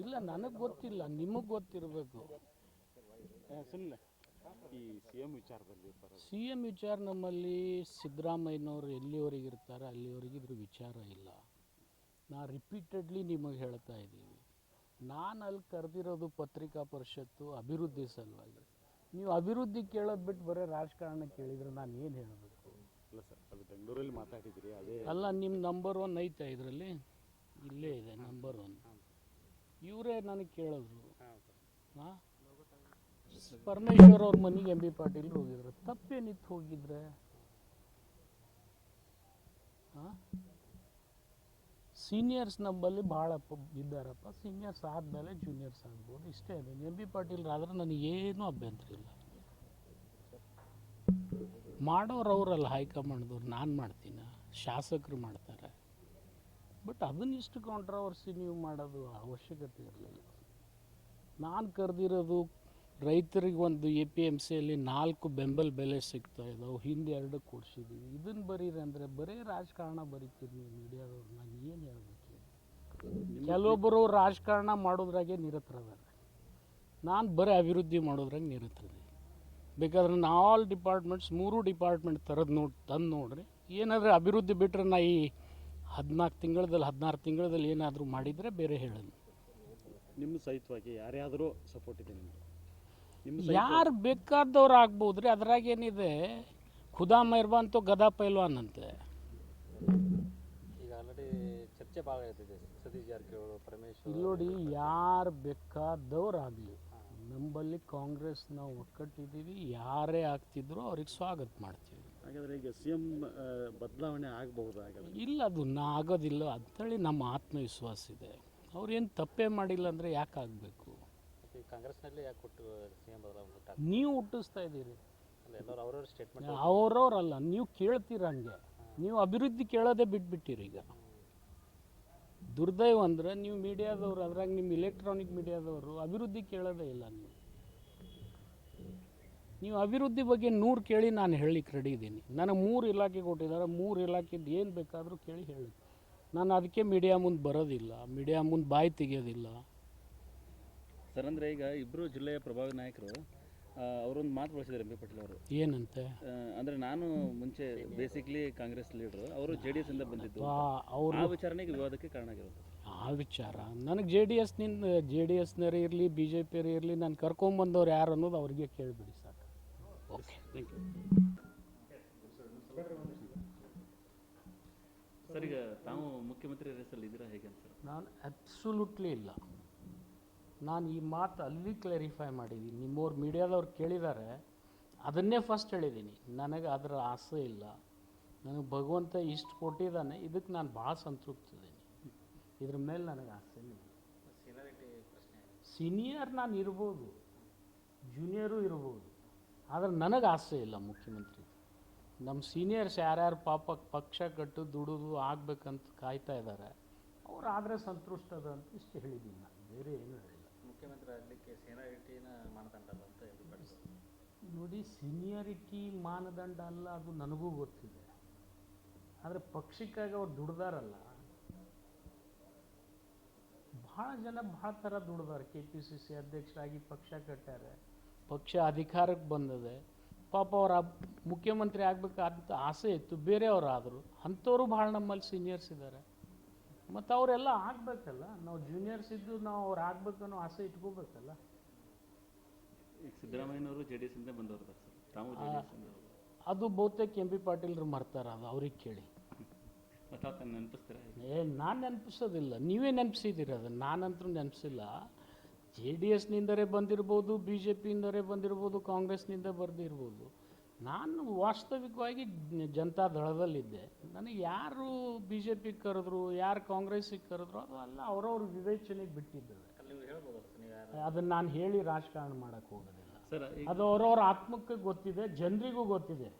ಇಲ್ಲ ನನಗೆ ಗೊತ್ತಿಲ್ಲ ನಿಮಗೆ ಗೊತ್ತಿರಬೇಕು. ಸುಮ್ಮನೆ ಈ ಸಿ ಎಂ ವಿಚಾರದಲ್ಲಿ ಸಿ ವಿಚಾರ ನಮ್ಮಲ್ಲಿ ಸಿದ್ದರಾಮಯ್ಯನವ್ರು ಎಲ್ಲಿವರೆಗೆ ಇರ್ತಾರೆ ಅಲ್ಲಿವರೆಗೆ ಇದ್ರ ವಿಚಾರ ಇಲ್ಲ. ನಾ ರಿಪೀಟೆಡ್ಲಿ ನಿಮಗೆ ಹೇಳ್ತಾ ಇದ್ದೀವಿ ನಾನು ಅಲ್ಲಿ ಕರೆದಿರೋದು ಪತ್ರಿಕಾ ಪರಿಷತ್ತು ಅಭಿವೃದ್ಧಿ ಸಲುವಾಗಿ. ನೀವು ಅಭಿವೃದ್ಧಿ ಕೇಳೋದು ಬಿಟ್ಟು ಬರೀ ರಾಜಕಾರಣ ಕೇಳಿದ್ರೆ ನಾನು ಏನು ಹೇಳಬೇಕು? ಅಲ್ಲ ಸರ್ ಅದು ಬೆಂಗಳೂರಲ್ಲಿ ಮಾತಾಡಿದ್ರಿ ಅದೇ ಅಲ್ಲ ನಿಮ್ಮ ನಂಬರ್ ಒನ್ ಐತೆ ಇದರಲ್ಲಿ? ಇಲ್ಲೇ ಇದೆ ನಂಬರ್ ಒನ್ ಇವರೇ ನನಗೆ ಕೇಳಿದ್ರು ಹಾಂ ಪರಮೇಶ್ವರ್ ಅವ್ರ ಮನೆಗೆ ಎಂ ಬಿ ಪಾಟೀಲ್ ಹೋಗಿದ್ರು. ತಪ್ಪೇನಿತ್ತು ಹೋಗಿದ್ರೆ? ಸೀನಿಯರ್ಸ್ ನಂಬಲ್ಲಿ ಭಾಳ ಇದ್ದಾರಪ್ಪ. ಸೀನಿಯರ್ಸ್ ಆದಮೇಲೆ ಜೂನಿಯರ್ಸ್ ಆಗ್ಬೋದು. ಇಷ್ಟೇ ಇದೆ. ಎಂ ಬಿ ಪಾಟೀಲ್ ಆದ್ರೆ ನನಗೇನೂ ಅಭ್ಯಂತರ ಇಲ್ಲ. ಮಾಡೋರು ಅವರಲ್ಲ ಹೈಕಮಾಂಡ್ದವ್ರು. ನಾನು ಮಾಡ್ತೀನಿ. ಶಾಸಕರು ಮಾಡ್ತಾರೆ. ಬಟ್ ಅದನ್ನ ಇಷ್ಟು ಕಾಂಟ್ರವರ್ಸಿ ನೀವು ಮಾಡೋದು ಅವಶ್ಯಕತೆ ಇರಲಿಲ್ಲ. ನಾನು ಕರೆದಿರೋದು ರೈತರಿಗೆ ಒಂದು ಎ ಪಿ ಎಂ ಸಿಯಲ್ಲಿ ನಾಲ್ಕು ಬೆಂಬಲ ಬೆಲೆ ಸಿಗ್ತಾ ಇದಾವೆ, ಹಿಂದೆ ಎರಡು ಕೊಡಿಸಿದ್ದೀವಿ ಇದನ್ನು ಬರೀರಿ ಅಂದರೆ ಬರೀ ರಾಜಕಾರಣ ಬರೀತೀರಿ ನೀವು ಮೀಡಿಯಾದವ್ರು, ನಾನು ಏನು ಹೇಳ್ಬೇಕು? ಹೇಳಿ? ಕೆಲವೊಬ್ಬರು ರಾಜಕಾರಣ ಮಾಡೋದ್ರಾಗೆ ನಿರತರದಾರೆ ನಾನು ಬರೀ ಅಭಿವೃದ್ಧಿ ಮಾಡೋದ್ರಾಗ ನಿರತರದೆ ಬೇಕಾದ್ರೆ ನಾ ಆಲ್ ಡಿಪಾರ್ಟ್ಮೆಂಟ್ಸ್ ಮೂರು ಡಿಪಾರ್ಟ್ಮೆಂಟ್ ಥರದ್ದು ನೋಡಿ, ತಂದು ನೋಡ್ರಿ. ಏನಾದರೂ ಅಭಿವೃದ್ಧಿ ಬಿಟ್ಟರೆ ನಾ ಈ ಹದಿನಾಲ್ಕು ತಿಂಗಳದಲ್ಲಿ, ಹದಿನಾರು ತಿಂಗಳದಲ್ಲಿ ಏನಾದರೂ ಮಾಡಿದರೆ ಬೇರೆ ಹೇಳೋದು. ನಿಮ್ಮ ಸಹಿತವಾಗಿ ಯಾರ್ಯಾದರೂ ಸಪೋರ್ಟ್ ಇದೆ ನಿಮಗೆ. ಯಾರು ಬೇಕಾದವ್ರು ಆಗ್ಬೋದು ರೀ ಅದ್ರಾಗ ಏನಿದೆ? ಖುದಾ ಮೆಹರ್ಬಾನ್ ತೋ ಗದಾ ಪೈಲ್ವಾನ್ ಅಂತೆ. ಈಗ ಆಲ್ರೆಡಿ ಚರ್ಚೆ ಭಾಳ ಆಗ್ತಿದೆ ಸತೀಶ್ ಜಾರಕಿಹೊಳಿ ಪರಮೇಶ್ವರ್ ಇಲ್ಲಿ ನೋಡಿ ಯಾರು ಬೇಕಾದವ್ರು ಆಗಲಿ. ನಂಬಲ್ಲಿ ಕಾಂಗ್ರೆಸ್ ನಾವು ಒಕ್ಕಟ್ಟಿದ್ದೀವಿ ಯಾರೇ ಆಗ್ತಿದ್ರು ಅವ್ರಿಗೆ ಸ್ವಾಗತ ಮಾಡ್ತೀವಿ. ಹಾಗಾದ್ರೆ ಈಗ ಸಿ ಎಂ ಬದಲಾವಣೆ ಆಗಬಹುದು ಹಾಗಾದ್ರೆ? ಇಲ್ಲ ಅದು ನಾ ಆಗೋದಿಲ್ಲ. ಅಂತೇಳಿ ನಮ್ಮ ಆತ್ಮವಿಶ್ವಾಸ ಇದೆ. ಅವ್ರೇನು ತಪ್ಪೇ ಮಾಡಿಲ್ಲ ಅಂದರೆ ಯಾಕೆ ಆಗಬೇಕು? ಕಾಂಗ್ರೆಸ್ನಲ್ಲಿ ಯಾಕೆ ಕೊಟ್ಟು ಬದಲಾವಣೆ ನೀವು ಹುಟ್ಟಿಸ್ತಾ ಇದ್ದೀರಿ. ಅಲ್ಲ ಎಲ್ಲರೂ ಅವ್ರವ್ರ ಸ್ಟೇಟ್ಮೆಂಟ್ ಅವ್ರವ್ರಲ್ಲ ನೀವು ಕೇಳ್ತೀರ ಹಂಗೆ? ನೀವು ಅಭಿವೃದ್ಧಿ ಕೇಳೋದೇ ಬಿಟ್ಬಿಟ್ಟಿರಿ ಈಗ. ದುರ್ದೈವ ಅಂದ್ರೆ ನೀವು ಮೀಡಿಯಾದವರು ಅದ್ರಾಗ ನಿಮ್ಮ ಇಲೆಕ್ಟ್ರಾನಿಕ್ ಮೀಡಿಯಾದವರು ಅಭಿವೃದ್ಧಿ ಕೇಳೋದೇ ಇಲ್ಲ ನೀವು. ನೀವು ಅಭಿವೃದ್ಧಿ ಬಗ್ಗೆ ನೂರು ಕೇಳಿ ನಾನು ಹೇಳಲಿಕ್ಕೆ ರೆಡಿ ಇದ್ದೀನಿ. ನನಗೆ ಮೂರು ಇಲಾಖೆ ಕೊಟ್ಟಿದ್ದಾರೆ ಮೂರು ಇಲಾಖೆದು ಏನು ಬೇಕಾದರೂ ಕೇಳಿ ಹೇಳಿ. ನಾನು ಅದಕ್ಕೆ ಮೀಡಿಯಾ ಮುಂದೆ ಬರೋದಿಲ್ಲ ಮೀಡಿಯಾ ಮುಂದೆ ಬಾಯಿ ತೆಗೆಯೋದಿಲ್ಲ. ಸರ್ ಅಂದರೆ ಈಗ ಇಬ್ಬರು ಜಿಲ್ಲೆಯ ಪ್ರಭಾವಿ ನಾಯಕರು ಅವರೊಂದು ಮಾತು ಬಳಸಿದ್ದಾರೆ ಎಂ ಪಟೇಲ್ ಪಾಟೀಲ್ ಅವರು. ಏನಂತೆ? ಅಂದರೆ ನಾನು ಮುಂಚೆ ಬೇಸಿಕ್ಲಿ ಕಾಂಗ್ರೆಸ್ ಲೀಡರು ಅವರು ಜೆ ಡಿ ಎಸ್ ಇಂದ ಬಂದಿದ್ದು. ಅವರು ಆ ವಿಚಾರಣೆಗೆ ವಿವಾದಕ್ಕೆ ಕಾರಣ ಆಗಿರೋದು. ಆ ವಿಚಾರ? ನನಗೆ ಜೆ ಡಿ ಎಸ್ನಿಂದ ಜೆ ಡಿ ಎಸ್ನರೇ ಇರಲಿ ಬಿ ಜೆ ಪಿಯರೇ ಇರಲಿ ನಾನು ಕರ್ಕೊಂಬಂದವ್ರು ಯಾರು ಅನ್ನೋದು ಅವ್ರಿಗೆ ಕೇಳಿಬಿಡಿ ಸಾಕು. ಓಕೆ ಥ್ಯಾಂಕ್ ಯು ಸರ್ ಈಗ ತಾವು ಮುಖ್ಯಮಂತ್ರಿ ರೇಸಲ್ಲಿ ಇದ್ದೀರಾ ಹೇಗೆ ಅಂತ ನಾನು ಅಬ್ಸಲ್ಯೂಟ್ಲಿ ಇಲ್ಲ. ನಾನು ಈ ಮಾತು ಅಲ್ಲಿ ಕ್ಲಾರಿಫೈ ಮಾಡಿದ್ದೀನಿ ನಿಮ್ಮವ್ರು ಮೀಡಿಯಾದವ್ರು ಕೇಳಿದ್ದಾರೆ ಅದನ್ನೇ ಫಸ್ಟ್ ಹೇಳಿದ್ದೀನಿ ನನಗೆ ಅದರ ಆಸೆ ಇಲ್ಲ. ನನಗೆ ಭಗವಂತ ಇಷ್ಟು ಕೊಟ್ಟಿದ್ದಾನೆ ಇದಕ್ಕೆ ನಾನು ಭಾಳ ಸಂತೃಪ್ತಿದ್ದೀನಿ ಇದ್ರ ಮೇಲೆ ನನಗೆ ಆಸೆ ಇಲ್ಲ. ಸೀನಿಯರ್ ನಾನು ಇರ್ಬೋದು. ಜೂನಿಯರು ಇರ್ಬೋದು. ಆದರೆ ನನಗೆ ಆಸೆ ಇಲ್ಲ ಮುಖ್ಯಮಂತ್ರಿ. ನಮ್ಮ ಸೀನಿಯರ್ಸ್ ಯಾರ್ಯಾರು ಪಾಪ ಪಕ್ಷ ಕಟ್ಟು ದುಡಿದು ಆಗ್ಬೇಕಂತ ಕಾಯ್ತಾ ಇದ್ದಾರೆ ಅವ್ರು ಆದರೆ ಸಂತುಷ್ಟದ ಅಂತ ಇಷ್ಟು ಹೇಳಿದ್ದೀನಿ ನಾನು. ಬೇರೆ ಏನೂ ಮುಖ್ಯಮಂತ್ರಿ ಆಗಲಿಕ್ಕೆ ಸೀನಿಯಾರಿಟಿನ ಮಾನದಂಡ ಅಲ್ಲ ಅಂತ ನೋಡಿ, ಸೀನಿಯಾರಿಟಿ ಮಾನದಂಡ ಅಲ್ಲ, ಅದು ನನಗೂ ಗೊತ್ತಿದೆ. ಆದರೆ ಪಕ್ಷಕ್ಕಾಗಿ ಅವ್ರು ದುಡ್ದಾರಲ್ಲ. ಭಾಳ ಜನ ಭಾಳ ಥರ ದುಡ್ದಾರೆ. ಕೆ ಪಿ ಸಿ ಸಿ ಅಧ್ಯಕ್ಷರಾಗಿ ಪಕ್ಷ ಕಟ್ಟಾರೆ ಪಕ್ಷ ಅಧಿಕಾರಕ್ಕೆ ಬಂದದೆ. ಪಾಪ ಅವ್ರ ಮುಖ್ಯಮಂತ್ರಿ ಆಗ್ಬೇಕಾದ ಆಸೆ ಇತ್ತು. ಬೇರೆಯವ್ರು ಆದರು ಬಹಳ ಭಾಳ ನಮ್ಮಲ್ಲಿ ಸೀನಿಯರ್ಸ್ ಇದ್ದಾರೆ ಮತ್ತು ಅವರೆಲ್ಲ ಆಗ್ಬೇಕಲ್ಲ. ನಾವು ಜೂನಿಯರ್ಸ್ ಇದ್ದು ನಾವು ಅವ್ರು ಆಗ್ಬೇಕನ್ನೋ ಆಸೆ ಇಟ್ಕೋಬೇಕಲ್ಲ. ಈಗ ಸಿದ್ದರಾಮಯ್ಯನವರು ಜೆ ಡಿ ಎಸ್ ಇಂದ ಬಂದವರು ಸರ್ ತಾವು ಜೆ ಡಿ ಎಸ್ ಇಂದ ಅದು ಬಹುತೇಕ ಎಂ ಪಿ ಪಾಟೀಲ್ರು ಮರ್ತಾರ ಅದು ಅವ್ರಿಗೆ ಕೇಳಿ. ಮತ್ತೆ ನೆನಪಿಸ್ತೀರಾ ಏ ನಾನು ನೆನಪಿಸೋದಿಲ್ಲ. ನೀವೇ ನೆನಪಿಸಿದ್ದೀರಿ ಅದನ್ನು ನಾನಂತೂ ನೆನಪಿಸಿಲ್ಲ. ಜೆ ಡಿ ಎಸ್ನಿಂದರೇ ಬಂದಿರ್ಬೋದು ಬಿ ಜೆ ಪಿಯಿಂದರೇ ಬಂದಿರ್ಬೋದು ಕಾಂಗ್ರೆಸ್ನಿಂದ ಬರ್ದಿರ್ಬೋದು. ನಾನು ವಾಸ್ತವಿಕವಾಗಿ ಜನತಾ ದಳದಲ್ಲಿದ್ದೆ. ನನಗೆ ಯಾರು ಬಿ ಜೆ ಪಿಗೆ ಕರೆದ್ರು ಯಾರು ಕಾಂಗ್ರೆಸ್ಸಿಗೆ ಕರೆದ್ರು ಅದು ಅಲ್ಲ ಅವ್ರವ್ರ ವಿವೇಚನೆಗೆ ಬಿಟ್ಟಿದ್ದದೆ. ಅದನ್ನು ನಾನು ಹೇಳಿ ರಾಜಕಾರಣ ಮಾಡೋಕ್ಕೆ ಹೋಗೋದಿಲ್ಲ. ಸರ್ ಅದು ಅವ್ರವ್ರ ಆತ್ಮಕ್ಕೆ ಗೊತ್ತಿದೆ ಜನರಿಗೂ ಗೊತ್ತಿದೆ.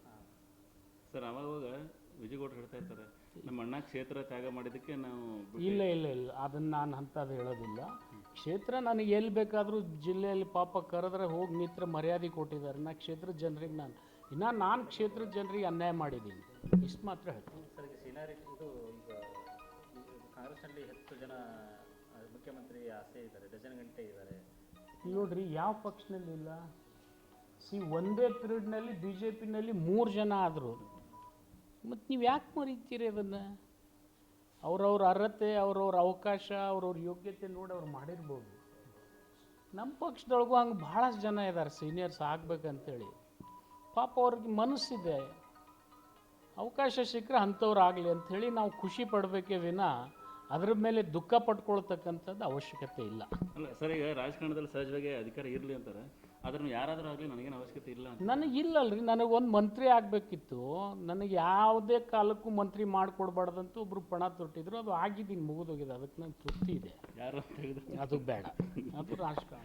ಸರ್ ಅವಾಗ ವಿಜಯಗೌಡರು ಹೇಳ್ತಾ ಇರ್ತಾರೆ ನಮ್ಮ ಅಣ್ಣ ಕ್ಷೇತ್ರ ತ್ಯಾಗ ಮಾಡಿದ್ದಕ್ಕೆ ನಾವು ಇಲ್ಲ ಇಲ್ಲ ಇಲ್ಲ ಅದನ್ನು ನಾನು ಅಂಥದ್ದು ಹೇಳೋದಿಲ್ಲ. ಕ್ಷೇತ್ರ ನನಗೆ ಎಲ್ಲಿ ಬೇಕಾದರೂ ಜಿಲ್ಲೆಯಲ್ಲಿ ಪಾಪ ಕರೆದ್ರೆ ಹೋಗಿ ಮಿತ್ರ ಮರ್ಯಾದೆ ಕೊಟ್ಟಿದ್ದಾರೆ. ನಾ ಕ್ಷೇತ್ರದ ಜನರಿಗೆ ನಾನು ಇನ್ನು ನಾನು ಕ್ಷೇತ್ರದ ಜನರಿಗೆ ಅನ್ಯಾಯ ಮಾಡಿದ್ದೀನಿ. ಇಷ್ಟು ಮಾತ್ರ ಹೇಳ್ತೀನಿ. ಸರ್ ಈಗ ಸೀನಾರಿ ಇದು ಈಗ ಕಾಂಗ್ರೆಸ್ನಲ್ಲಿ ಹೆಚ್ಚು ಜನ ಮುಖ್ಯಮಂತ್ರಿ ಆಸೆ ಇದ್ದಾರೆ ಡಜನ್ ಗಂಟೆ ಇದ್ದಾರೆ. ನೋಡ್ರಿ ಯಾವ ಪಕ್ಷದಲ್ಲಿ ಇಲ್ಲ? ಸಿ ಒಂದೇ ಪಿರಿಯಡ್ನಲ್ಲಿ ಬಿ ಜೆ ಪಿನಲ್ಲಿ ಮೂರು ಜನ ಆದರು. ಮತ್ತು ನೀವು ಯಾಕೆ ಮರೀತೀರಿ ಅದನ್ನು? ಅವ್ರವ್ರ ಅರ್ಹತೆ, ಅವ್ರವ್ರ ಅವಕಾಶ, ಅವ್ರವ್ರ ಯೋಗ್ಯತೆ ನೋಡಿ ಅವ್ರು ಮಾಡಿರ್ಬೋದು. ನಮ್ಮ ಪಕ್ಷದೊಳಗೂ ಹಂಗೆ ಭಾಳಷ್ಟು ಜನ ಇದ್ದಾರೆ ಸೀನಿಯರ್ಸ್ ಆಗ್ಬೇಕಂತೇಳಿ. ಪಾಪ ಅವ್ರಿಗೆ ಮನಸ್ಸಿದೆ. ಅವಕಾಶ ಸಿಕ್ಕರೆ ಅಂಥವ್ರು ಆಗಲಿ ಅಂಥೇಳಿ ನಾವು ಖುಷಿ ಪಡಬೇಕೇ ವಿನ ಅದ್ರ ಮೇಲೆ ದುಃಖ ಪಟ್ಕೊಳ್ತಕ್ಕಂಥದ್ದು ಅವಶ್ಯಕತೆ ಇಲ್ಲ. ಅಲ್ಲ, ಸರ್ ಈಗ ರಾಜಕಾರಣದಲ್ಲಿ ಸಹಜವಾಗಿ ಅಧಿಕಾರ ಇರಲಿ ಅಂತಾರೆ. ಆದ್ರೂ ಯಾರಾದರೂ ಆಗಲಿ ನನಗೇನು ಅವಶ್ಯಕತೆ ಇಲ್ಲ ಅಂತ. ನನಗಿಲ್ಲಲ್ರಿ ನನಗೊಂದು ಮಂತ್ರಿ ಆಗಬೇಕಿತ್ತು. ನನಗೆ ಯಾವುದೇ ಕಾಲಕ್ಕೂ ಮಂತ್ರಿ ಮಾಡಿಕೊಡ್ಬಾರ್ದಂತ ಒಬ್ರು ಪಣ ತೊಟ್ಟಿದ್ರು. ಅದು ಆಗಿದ್ದೀನಿ ಮುಗಿದೋಗಿದೆ. ಅದಕ್ಕೆ ನಂಗೆ ತೃಪ್ತಿ ಇದೆ. ಯಾರು ಅಂತ ಹೇಳಿದ್ರೆ? ಅದು ಬೇಡ. ಅದು ರಾಜಕಾರಣ.